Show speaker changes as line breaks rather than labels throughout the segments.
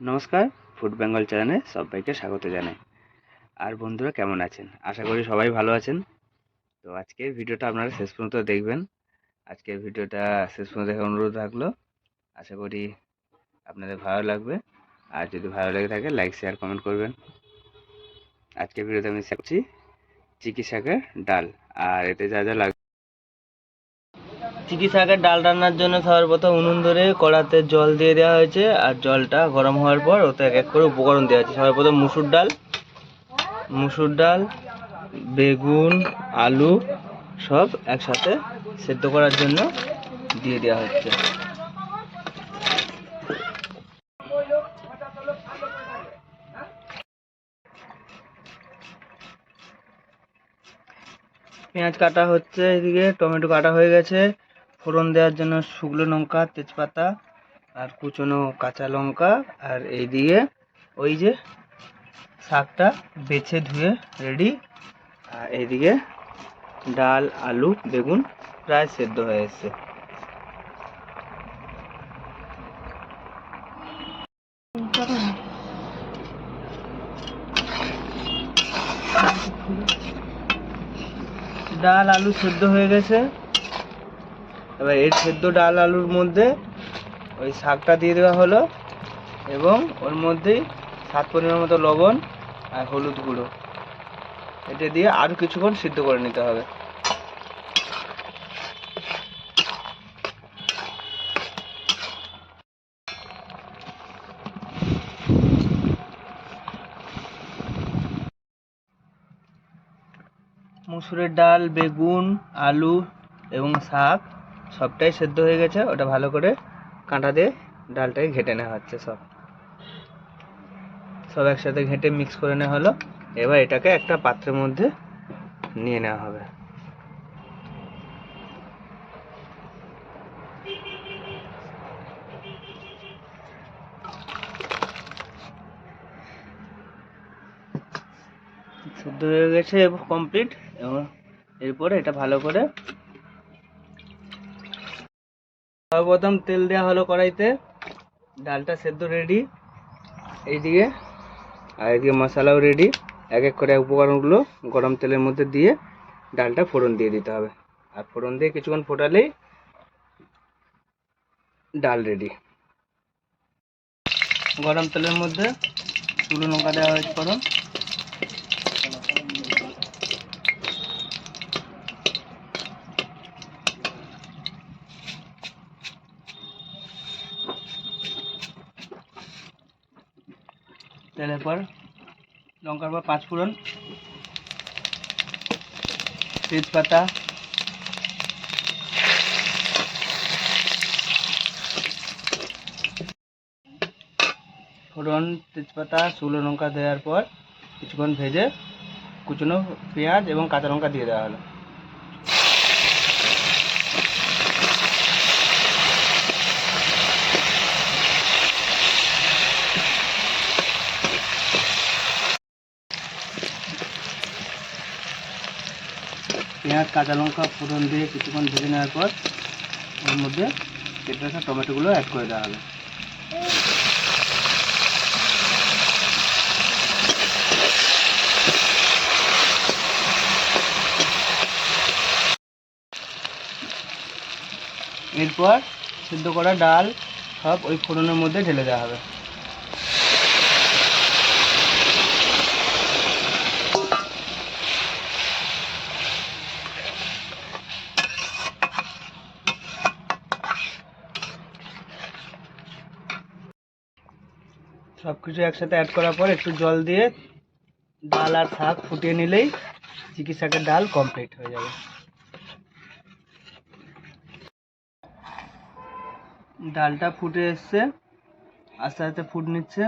নমস্কার, ফুড বেঙ্গল চ্যানেলে সবাইকে স্বাগত জানাই। আর বন্ধুরা, কেমন আছেন? আশা করি সবাই ভালো আছেন। তো আজকের ভিডিওটা আপনারা শেষ পর্যন্ত দেখবেন। আজকের ভিডিওটা শেষ পর্যন্ত দেখার অনুরোধ থাকল। আশা করি আপনাদের ভালো লাগবে। আর যদি ভালো লেগে থাকে, লাইক, শেয়ার, কমেন্ট করবেন। আজকের ভিডিওতে আমি শিখছি চিকি শাকের ডাল। আর এতে যা যা লাগবে চিকি ডাল রান্নার জন্য সর্বপ্রথম উনুন ধরে কড়াতে জল দিয়ে দেওয়া হয়েছে, আর জলটা গরম হওয়ার পর ওতে এক এক করে উপকরণ দেওয়া হয়েছে। সর্বপ্রথম মুসুর ডাল মুসুর ডাল, বেগুন, আলু সব একসাথে সেদ্ধ করার জন্য দিয়ে দেওয়া হচ্ছে। পেঁয়াজ কাটা হচ্ছে এদিকে, টমেটো কাটা হয়ে গেছে। ফোড়ন দেওয়ার জন্য শুকনো লঙ্কা, তেজপাতা আর কুচনো কাঁচা লঙ্কা আর এই দিয়ে ওই যে শাকটা বেছে ধুয়ে রেডি আর এইদিকে ডাল, আলু, বেগুন প্রায় সেদ্ধ হয়ে এসছে। ডাল, আলু সেদ্ধ হয়ে গেছে। এবার এর সেদ্ধ ডাল আলুর মধ্যে ওই শাকটা দিয়ে দেওয়া হলো এবং ওর মধ্যেই স্বাদ পরিমাণ মতো লবণ আর হলুদ গুঁড়ো। এটা দিয়ে আরও কিছুক্ষণ সিদ্ধ করে নিতে হবে। মুসুরের ডাল, বেগুন, আলু এবং শাক সবটাই সেদ্ধ হয়ে গেছে, ওটা ভালো করে কাঁটা দিয়ে ডালটাকে ঘেটে নেওয়া হচ্ছে সব। সব একসাথে ঘেটে মিক্স করে নেওয়া হলো। এবার এটাকে একটা পাত্রের মধ্যে নিয়ে নেওয়া হবে। শুদ্ধ হয়ে গেছে কমপ্লিট এবং এরপরে এটা ভালো করে সর্বপ্রথম তেল দেওয়া হলো কড়াইতে। ডালটা সেদ্ধ রেডি এইদিকে আর এদিকে মশলাও রেডি এক এক করে উপকরণগুলো গরম তেলের মধ্যে দিয়ে ডালটা ফোড়ন দিয়ে দিতে হবে। আর ফোড়ন দিয়ে কিছুক্ষণ ফোটালেই ডাল রেডি গরম তেলের মধ্যে চুলো লঙ্কা দেওয়া হয়েছে ফোড়ন তেলের পর লঙ্কার পর পাঁচ ফোড়ন, তেজপাতা ফোড়ন, তেজপাতা, শুকনো লঙ্কা দেওয়ার পর কিছুক্ষণ ভেজে কুচনো পেঁয়াজ এবং কাঁচা লঙ্কা দিয়ে দেওয়া হলো। পেঁয়াজ, কাঁচা লঙ্কা, ফোড়ন দিয়ে কিছুক্ষণ ভেজে নেওয়ার পর ওর মধ্যে কেটে রাখা টমেটোগুলো অ্যাড করে দেওয়া হবে। এরপর সিদ্ধ করা ডাল সব ওই ফোড়নের মধ্যে ঢেলে দেওয়া হবে। সব কিছু একসাথে অ্যাড করার পর একটু জল দিয়ে ডাল আর শাক ফুটিয়ে নিলেই চিকিৎসাকের ডাল কমপ্লিট হয়ে যাবে। ডালটা ফুটে এসছে, আস্তে আস্তে ফুট নিচ্ছে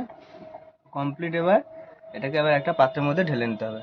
কমপ্লিট এবার এটাকে আবার একটা পাত্রের মধ্যে ঢেলে নিতে হবে।